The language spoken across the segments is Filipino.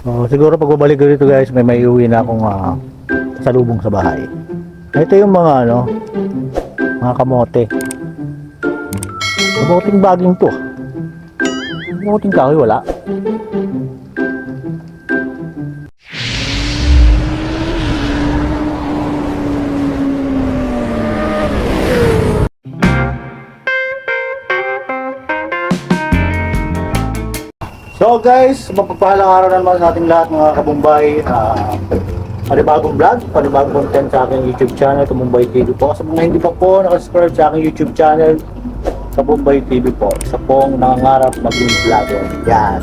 Oh, siguro pag babalik ko dito guys, may may uwi na akong uh, salubong sa bahay. Ito yung mga ano, mga kamote. Kamoting baging to. Kamoting kahoy wala. So guys, mapagpahalang araw na naman sa ating lahat mga kabumbay. Uh, panibagong vlog, panibagong content sa aking YouTube channel, Kabumbay TV po. Sa mga hindi pa po nakasubscribe sa aking YouTube channel, Kabumbay TV po. Isa pong nangangarap maging vlogger. Yan.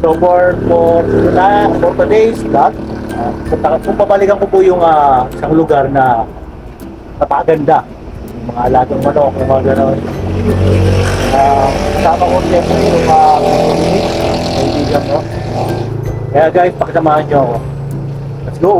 So for, for, na, for today's vlog, uh, kung, babalikan ko po yung uh, isang lugar na napakaganda. Yung mga alagang manok, yung mga gano'n. Uh, kasama ko siyempre yung mga ko. Kaya guys, pakisamahan nyo ako. Let's go!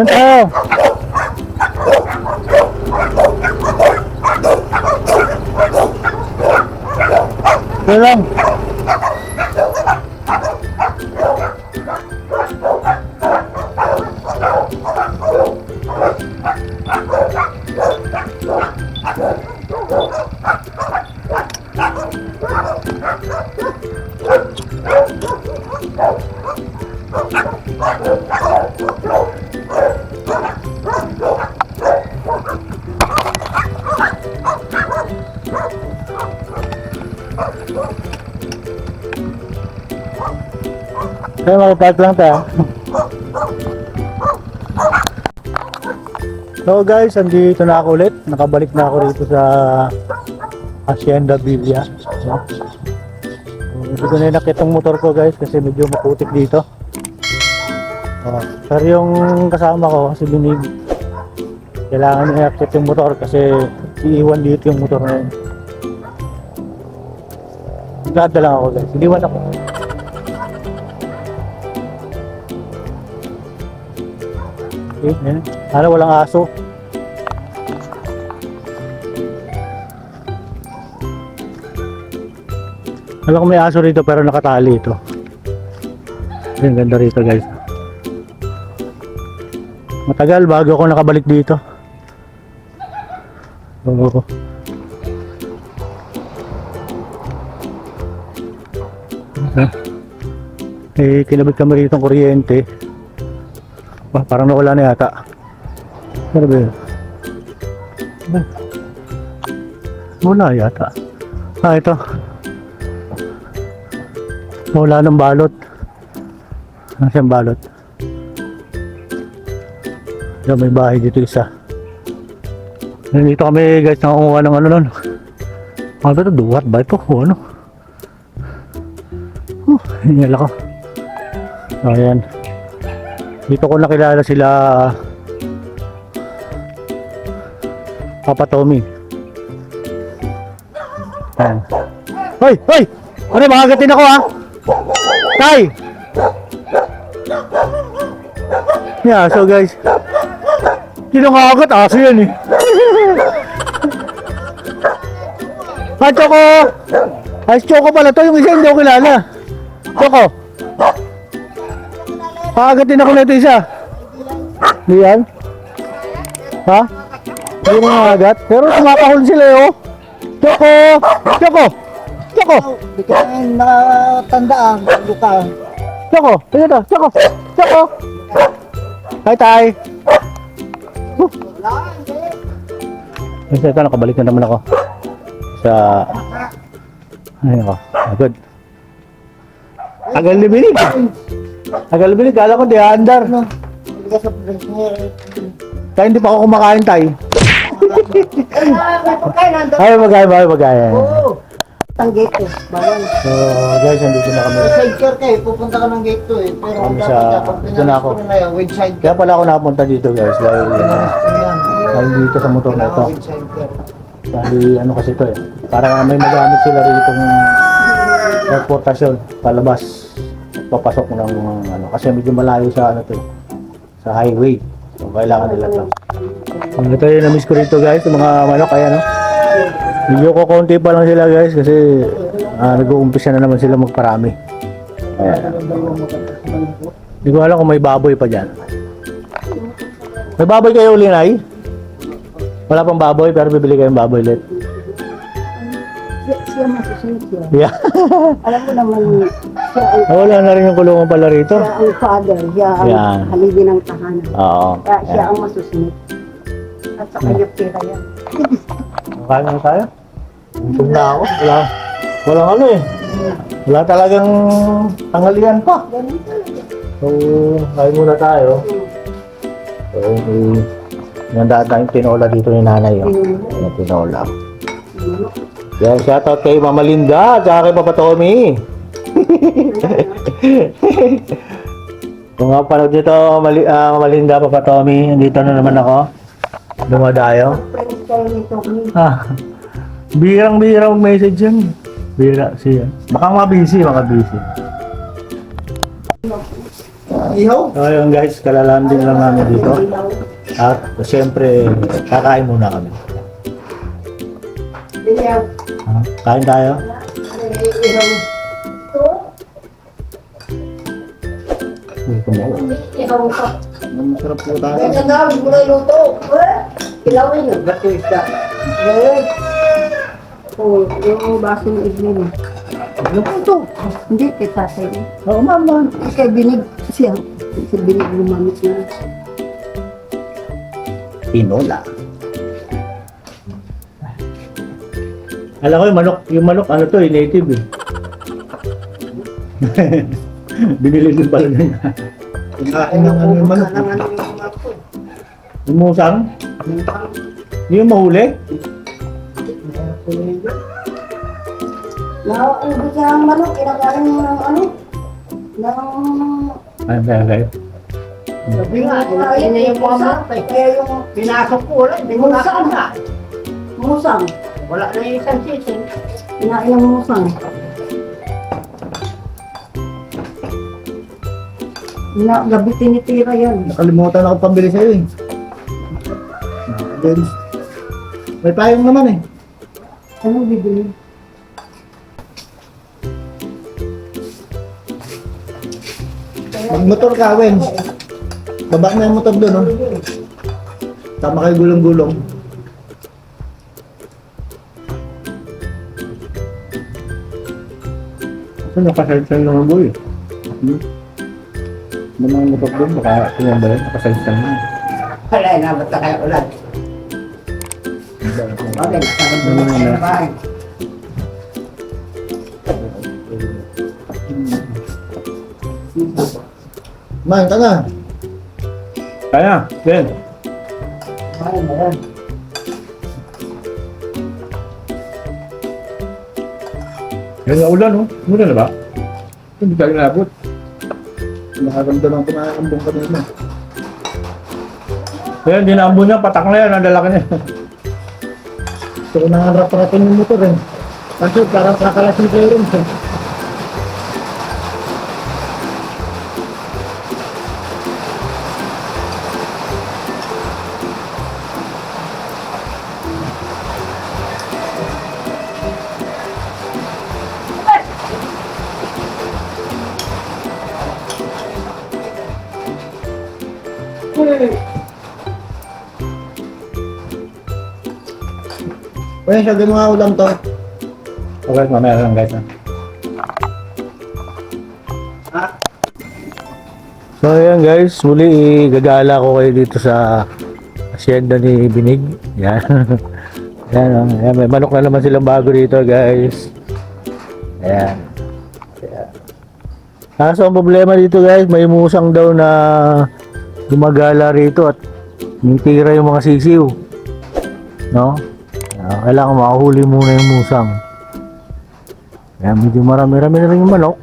Doon tayo! Doon! Kaya mag-park lang tayo. So guys, andito na ako ulit. Nakabalik na ako rito sa Hacienda Villa. So, hindi na nakita yung motor ko guys kasi medyo maputik dito. Oh, pero yung kasama ko kasi binig kailangan niya i yung motor kasi iiwan dito yung motor na yun. Nagdada lang ako guys. Iniwan ako. Okay, yan. Sana walang aso. Alam ko may aso rito pero nakatali ito. Ang ganda rito guys. Matagal bago ako nakabalik dito. Oo. Eh, kinabit kami rito ng kuryente. Bah, parang nawala na yata. Ano ba yun? Wala yata. Ah, ito. Wala ng balot. Nasaan balot? Yan, may bahay dito isa. Nandito kami guys, nakukuha ng ano nun. Ano ba ito? Duwat ba ito? O ano? Oh, hingal ako. Ayan. Dito ko nakilala sila Papa Tommy. Ayan. Hoy! Hoy! Ano, makagatin ako ha? Tay! Yeah, so guys. Sino kakagat? Aso yan eh. Ah, Choco! Ay, Choco pala to. Yung isa hindi ko kilala. Choco! Kakagatin ako na ito isa. Hindi yan? Ha? Hindi mo nakagat? Pero tumakahol sila eh, oh. Choco! Choco! Choco! Hindi ka nakatandaan. Buka. Choco! Ayun na! Choco! Choco! Hi, Tay! Kasi ito, nakabalik na naman ako. Sa... Ayun ako. Good. Tagal ni Binig. Tagal ni Binig. Kala ko di andar. Hindi ka sa prisoner. Kaya hindi pa ako kumakain, Tay. Pagkain nandun. Ay, magaya, magaya, magaya. Oo. Ang gate eh. Bawal. So, guys, nandito na kami. Side care ka eh. Pupunta ka ng gate to eh. Pero Kami sa- ito na ako. With Kaya pala ako nakapunta dito, guys. Dahil, uh, dahil dito sa motor na ito. Dahil ano kasi ito eh. Parang may magamit sila rito ng transportasyon palabas papasok ng ano kasi medyo malayo sa ano to eh, sa highway. So kailangan nila to. Ang ito yung na-miss ko rito guys, yung mga manok ayan no. Medyo ko konti pa lang sila guys kasi ah, nag-uumpisa na naman sila magparami. Ayan. Hindi ko alam kung may baboy pa dyan. May baboy kayo uli, Nay? Wala pang baboy pero bibili kayong baboy ulit. Siya, masusunod siya. Yeah. Alam mo naman, ang, Ah, Wala na rin yung kulungan pala rito. siya ang father. Siya ang Yan. haligi ng tahanan. Oo. Kaya siya ang masusunod. At sa kanya pera yan. Kain na tayo. Gutom na ako. Wala. Walang ano eh. Wala talagang tanghalian pa. Ganun talaga. So, kain muna tayo. So, may nandaan tayong tinola dito ni nanay. Oh. Yung tinola. Tinulong. Yan, shoutout kay Mama Linda at saka kay Papa Tommy. Kung nga panood dito, Mali, ah, Mama Linda, Papa Tommy, dito na naman ako. Dumadayo. Ah, birang-birang message yan. Bira siya. Baka mga busy, mga busy. Ihaw? So ayun guys, kalalanding lang namin dito. At siyempre, kakain muna kami. Ihaw. Ah, kain tayo. Ihaw. Ihaw ka. Masarap po tayo. Kaya nga, mo na luto. Eh, Kilawin yun. Ba't yung isda? Eh, Oo, yung baso ng iglin. Ano po ito? Hindi, kay tatay. Oo, mama. Kay binig siya. Si binig gumamit na. Tinola. Alam ko yung manok, yung manok ano to, eh, native eh. Binili din pala niya. Kinain ng ano yung manok. Lang ano yung mahuli? Na ang manok, kinakain mo ng ano? Ng... Ay, ay, ay. Sabi nga, kinakain na yung mga manok. Kaya yung Pinasok ko ulit, hindi ko Musang. nakita. musang. Wala na yung isang sisig. Kinain ng musang. Na, gabi tinitira yan. Nakalimutan ako pambili sa'yo eh. Then, may payong naman eh. Anong bibili? Magmotor ka, Wens. Baba na yung motor doon, oh. Tama kayo gulong-gulong. Saan nakasalisan yung boy? Hmm? Ano mga motor doon? Baka sumamba yun, nakasalisan mo. Wala na, basta kayo ulan. Okay, nakakabot Ano na na? sa bahay. Man, ka na. Kaya, Ben. Bahay na yan. Yan nga ulan, oh. Muna na ba? Hindi tayo nabot. Nakaramdaman ko na ambong kanina. Na ambon niya, patak na yan, ang lalaki niya. Gusto ko nang harap-harapin yung motor eh. Kasi parang kakalasing kayo rin. eh. Kaya siya, ginawa ulam to. Okay, mamaya lang guys. So ayan guys, muli gagala ko kayo dito sa asyenda ni Binig. Yan. Yan, oh. Ayan, may manok na naman silang bago dito guys. Ayan. Ayan. Kaso ang problema dito guys, may musang daw na gumagala rito at nitira yung mga sisiw. No? Ah, kailangan makahuli muna yung musang. Kaya medyo marami-rami na rin yung manok.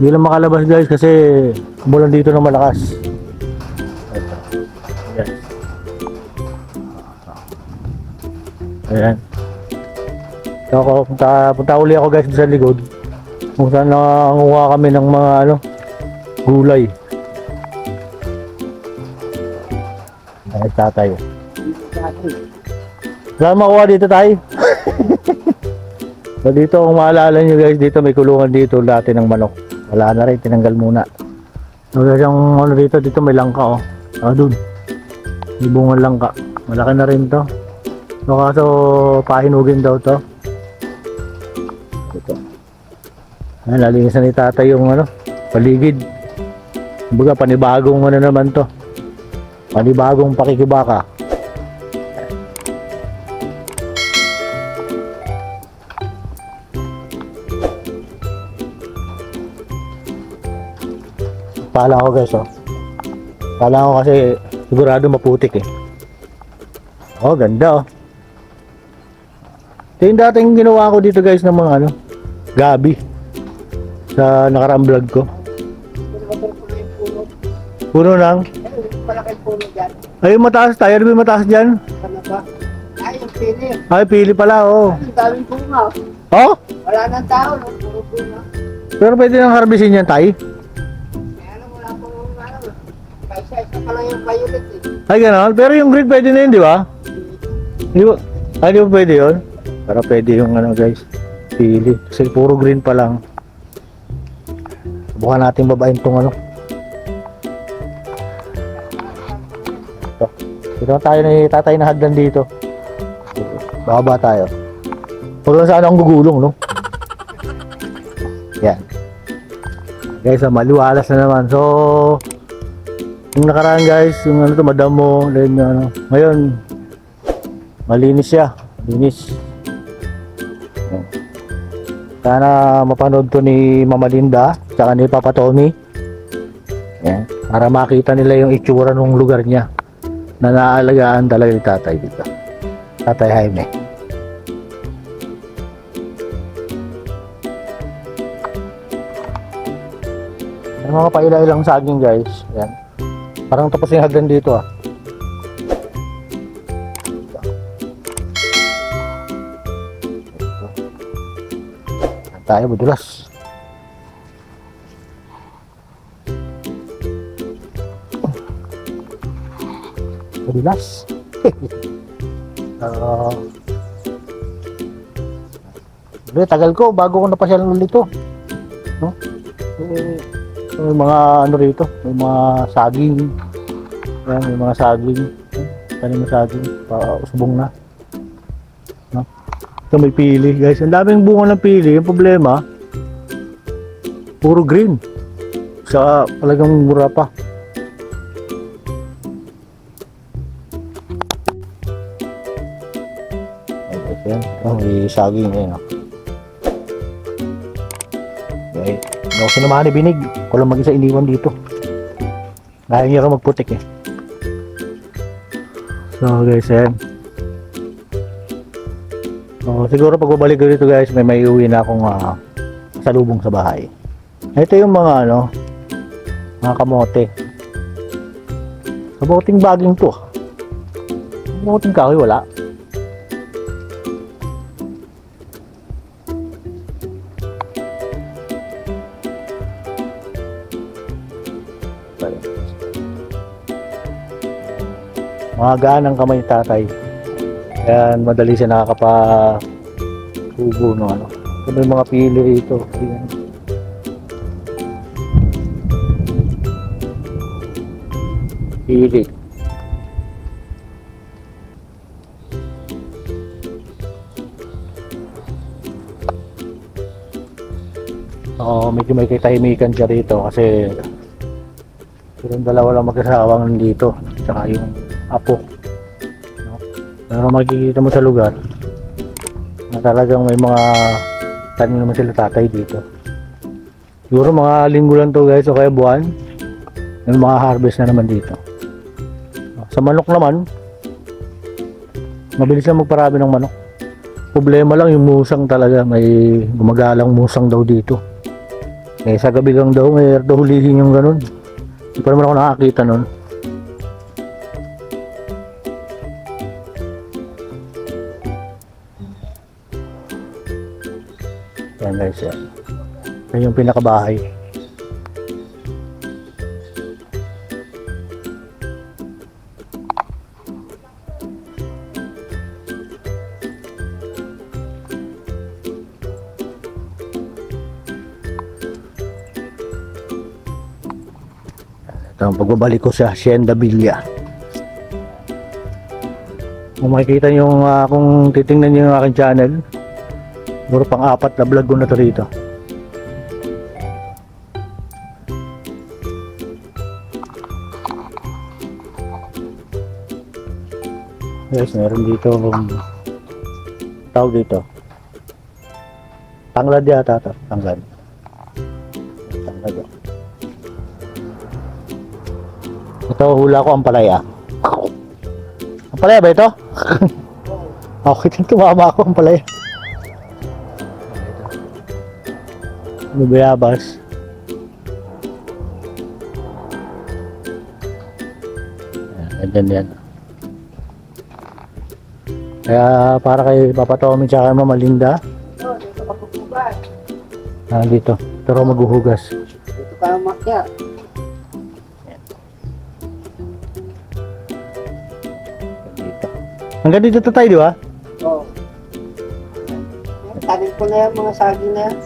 Hindi lang makalabas guys kasi umulan dito ng malakas. Ito. Ayan. Ayan. So ako, punta, punta uli ako guys sa likod. Kung saan nangunguha kami ng mga ano, gulay. Ay, tatay. Wala makuha dito tayo. so dito kung maalala nyo guys, dito may kulungan dito dati ng manok. Wala na rin, tinanggal muna. So guys, yung ano dito, dito may langka oh. Ah, dun. May bunga langka. Malaki na rin to. So kaso pahinugin daw to. Ito. Ayan, nalinis na ni tatay yung ano, paligid. Kumbaga panibagong ano naman to. Panibagong pakikibaka. Pala ko guys oh. Pala ko kasi sigurado maputik eh. Oh, ganda oh. Ito yung dating ginawa ko dito guys ng mga ano, gabi. Sa nakaraang vlog ko. Puno lang. Malaki puno dyan. Ay, yung mataas tayo. Ano ba yung mataas dyan? Ano ba? Ay, yung pili. Ay, pili pala, oh. Ang daming bunga. Oh? Wala nang tao, no? Puro bunga. Pero pwede nang harbisin yan, tay. Violet eh. Ay, gano'n. Pero yung green pwede na yun, di ba? Di ba? Ay, di ba pwede yun? Pero pwede yung ano, guys. Pili. Kasi puro green pa lang. Subukan natin babain tong ano. Ito. Ito tayo ni tatay na hagdan dito. Bababa tayo. Huwag lang sana akong gugulong, no? Yan. Guys, ah, maliwalas na naman. So, yung nakaraan guys, yung ano to, madamo, then ano, ngayon, malinis siya. Malinis. Sana mapanood to ni Mama Linda, tsaka ni Papa Tommy. Yan. Para makita nila yung itsura ng lugar niya na naaalagaan talaga ni tatay dito. Tatay Jaime. May mga paila-ilang saging guys. Yan. Parang tapos yung hagdan dito ah. Tayo madulas. Madulas. Ah. Hindi, tagal ko bago ko napasyal ulit ito. No? Eh, may mga ano rito, may mga saging. Ayan, may mga saging. Tanim saging, pa usbong na. No? Ito may pili, guys. Ang daming bunga ng pili. Yung problema, puro green. Sa talagang mura pa. Ayan, oh, may saging ngayon. Oh. Okay. Hindi ako sinamahan ni Binig. Ko lang mag-isa iniwan dito. Dahil niya ka magputik eh. So guys, ayan. So, siguro pag babalik ko dito guys, may may uwi na akong uh, salubong sa bahay. Ito yung mga ano, mga kamote. Kamoting baging to. Kamoting kahoy wala. Mga ganang kamay ni tatay. Kaya madali siya nakakapa tubo no ano. May mga pili rito. Ayan. Pili. Oo, medyo may kitahimikan siya rito kasi yung dalawa lang mag-asawang nandito tsaka yung apo. No? pero makikita mo sa lugar na talagang may mga tanim naman sila tatay dito. Siguro mga linggo lang to guys o kaya buwan may mga harvest na naman dito. Sa manok naman mabilis lang magparami ng manok. Problema lang yung musang talaga may gumagalang musang daw dito. Eh sa gabi lang daw may hulihin yung ganun. Hindi pa naman ako nakakita nun guys, yan. Yan yung pinakabahay. Ito ang pagbabalik ko sa Hacienda Villa. Kung makikita nyo uh, kung titingnan nyo yung aking channel, Siguro pang apat na vlog ko na to rito. Guys, meron dito um, tawag dito. Tanglad yata to. Tanglad. Tanglad. oh. Ito hula ko ang palaya. Ang palaya ba ito? okay, tumama ako ang palaya. May bayabas. Ganyan yan. Kaya para kay Papa Tommy tsaka Mama Linda, Oh, dito ka ah, dito. Pero maghuhugas. Dito ka makya. Dito. Hanggang dito to tayo, di ba? Oh. Tanim ko na yan, mga saging na yan.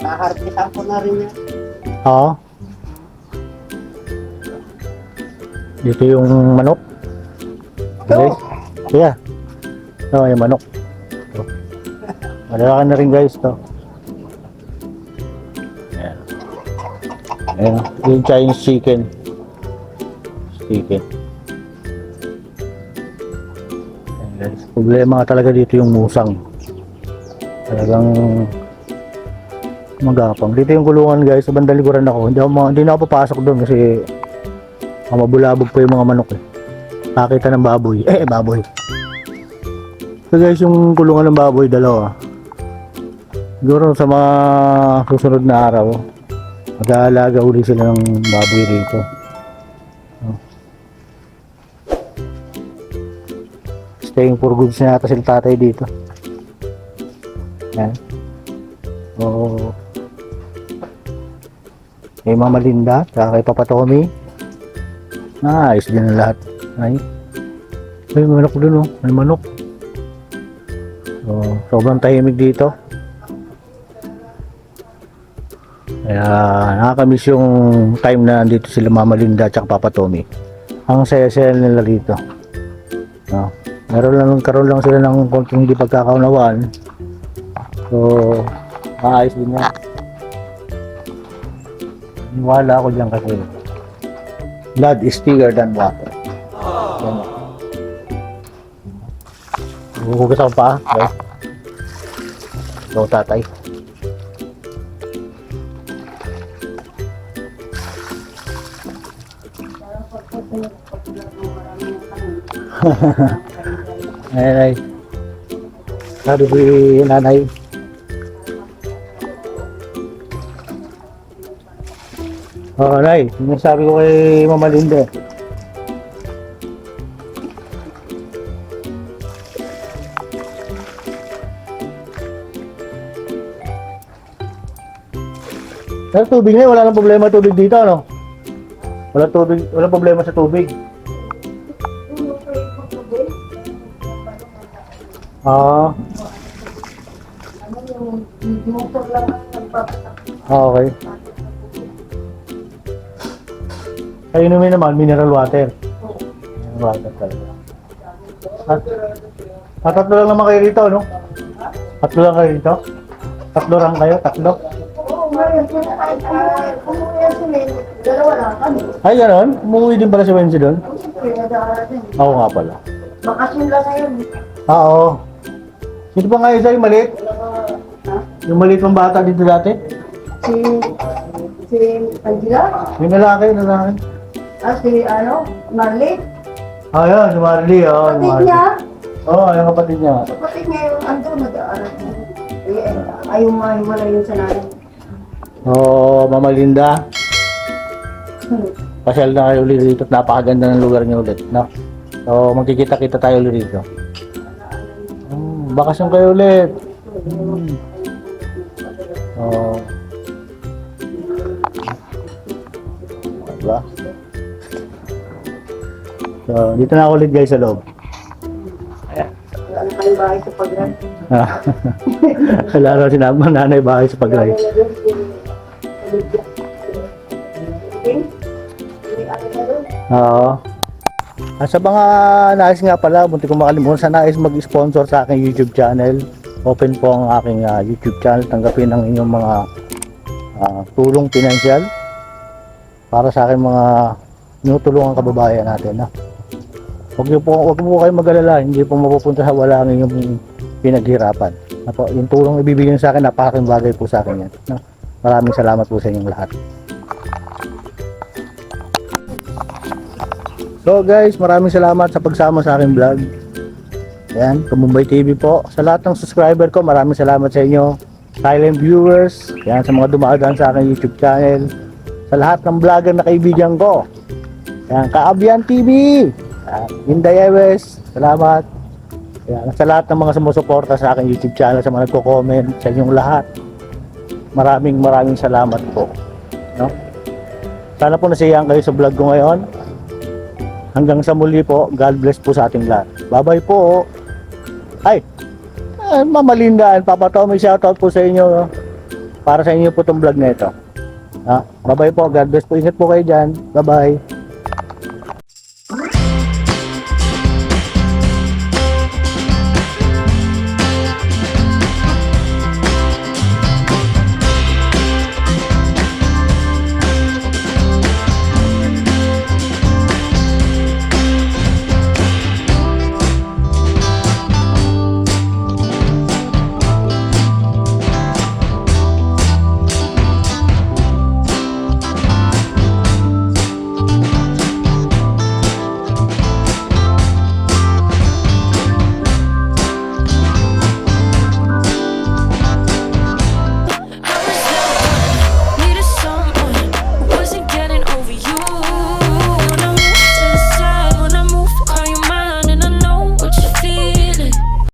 Naharpisan ko na rin yan. Oo. Dito yung manok. Guys. Kaya. Ito yung manok. Ito. Malalaki na rin guys to. Ayan. Ayan. Yung Chinese chicken. Chicken. Ayan guys. Problema talaga dito yung musang. Talagang magapang. Dito yung kulungan guys. Sa bandaliguran ako. Hindi, ako, hindi na ako papasok doon kasi ah, mabulabog pa yung mga manok eh. Nakita ng baboy. Eh, baboy. So guys, yung kulungan ng baboy, dalawa. Siguro sa mga susunod na araw, mag-aalaga uli sila ng baboy rito. Oh. Staying for goods na yata sila tatay dito. Yan. So, kay Mama Linda, saka kay Papa Tommy. Ah, din ang lahat. Ay. May manok dun oh. May manok. So, sobrang tahimik dito. Kaya nakakamiss yung time na nandito sila Mama Linda at Papa Tommy. Ang saya-saya nila dito. No. Meron lang, karoon lang sila ng konting hindi pagkakaunawaan. So, maayos din yan. Niwala ako dyan kasi blood is thicker than water. Yan. Huhugas ako pa, guys. So, tatay. Ayan ay. Sabi yung nanay. Oo, nay. Yung sabi ko kay Mama Linda. Sa tubig na wala nang problema tubig dito, ano? Wala tubig, wala problema sa tubig. Ah, Ano ah, okay. Sa inumin naman, mineral water. Mineral water talaga. At, at tatlo lang naman kayo rito, no? Tatlo lang kayo rito? Tatlo lang kayo? Tatlo? Oo, ngayon, dalawa lang kami. Ay, gano'n? Umuwi din pala si Wensi doon? Siyempre, nadarating. Oo nga pala. Bakasyon lang ngayon. Ah, oo. Sino pa nga isa yung maliit? Yung maliit pang bata dito dati? Si, si Angela, Yung lalaki, lalaki. Ah, si ano, Marley. Ah, yun, si Marley. Oh, Kapatid Marley. niya, Oo, oh, yung kapatid niya. kapatid niya yung ando, nag-aaral. Eh, ayaw mahimala yun sa nanay. Oo, oh, Mama Linda. Pasyal na kayo ulit dito. Napakaganda ng lugar niyo ulit. No? So, magkikita-kita tayo ulit dito. Hmm, bakasyon kayo ulit. Hmm. Oh. Diba? So, dito na ako ulit guys sa loob. Wala na kayong bahay sa pag-run. Wala raw sinabi nanay bahay sa pag-ride. Oo. At sa mga nais nga pala, bunti kong makalimutan, sa nais mag-sponsor sa aking YouTube channel, open po ang aking ah, YouTube channel, tanggapin ang inyong mga ah, tulong pinansyal para sa aking mga tinutulungan kababayan natin. Ha? Huwag po, huwag po kayo mag-alala, hindi po mapupunta sa wala ang inyong pinaghirapan. Apo, yung tulong ibibigay niyo sa akin, napakaking bagay po sa akin yan. No? Maraming salamat po sa inyong lahat. So guys, maraming salamat sa pagsama sa aking vlog. Ayan, Kamumbay TV po. Sa lahat ng subscriber ko, maraming salamat sa inyo. Silent viewers, yan sa mga dumadaan sa aking YouTube channel. Sa lahat ng vlogger na kaibigan ko. Yan, Kaabyan TV. Yan, Inday Ewes, salamat. Yan, sa lahat ng mga sumusuporta sa aking YouTube channel, sa mga nagko-comment, sa inyong lahat. Maraming maraming salamat po. No? Sana po nasiyahan kayo sa vlog ko ngayon. Hanggang sa muli po, God bless po sa ating lahat. Bye-bye po. Ay, eh, Mama Linda and Papa Tommy, shoutout po sa inyo. Para sa inyo po itong vlog na ito. Ha? Bye-bye po. God bless po. Ingat po kayo dyan. Bye-bye.